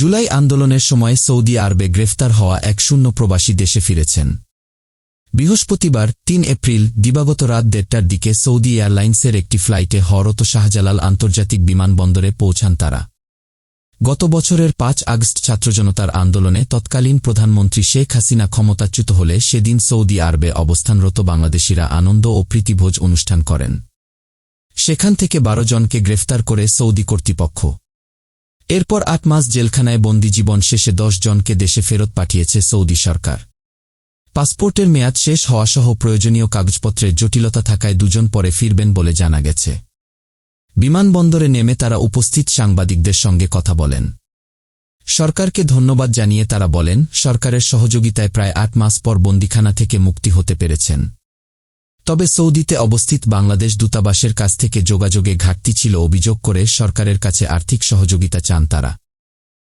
জুলাই আন্দোলনের সময় সৌদি আরবে গ্রেফতার হওয়া এক শূন্য প্রবাসী দেশে ফিরেছেন। বৃহস্পতিবার, তিন এপ্রিল, দিবাগত রাত দেড়টার দিকে সৌদি এয়ারলাইন্সের একটি ফ্লাইটে হরত শাহজালাল আন্তর্জাতিক বিমানবন্দরে পৌঁছান তারা। গত বছরের পাঁচ আগস্ট ছাত্রজনতার আন্দোলনে তৎকালীন প্রধানমন্ত্রী শেখ হাসিনা ক্ষমতাচ্যুত হলে সেদিন সৌদি আরবে অবস্থানরত বাংলাদেশিরা আনন্দ ও প্রীতিভোজ অনুষ্ঠান করেন। সেখান থেকে বারো জনকে গ্রেফতার করে সৌদি কর্তৃপক্ষ এরপর আট মাস জেলখানায় বন্দি জীবন শেষে দশ জনকে দেশে ফেরত পাঠিয়েছে সৌদি সরকার। পাসপোর্টের মেয়াদ শেষ হওয়াসহ প্রয়োজনীয় কাগজপত্রের জটিলতা থাকায় দুজন পরে ফিরবেন বলে জানা গেছে। বিমানবন্দরে নেমে তারা উপস্থিত সাংবাদিকদের সঙ্গে কথা বলেন। সরকারকে ধন্যবাদ জানিয়ে তারা বলেন, সরকারের সহযোগিতায় প্রায় আট মাস পর বন্দিখানা থেকে মুক্তি হতে পেরেছেন। তবে সৌদিতে অবস্থিত বাংলাদেশ দূতাবাসের কাছ থেকে যোগাযোগে ঘাটতি ছিল অভিযোগ করে সরকারের কাছে আর্থিক সহযোগিতা চান তারা।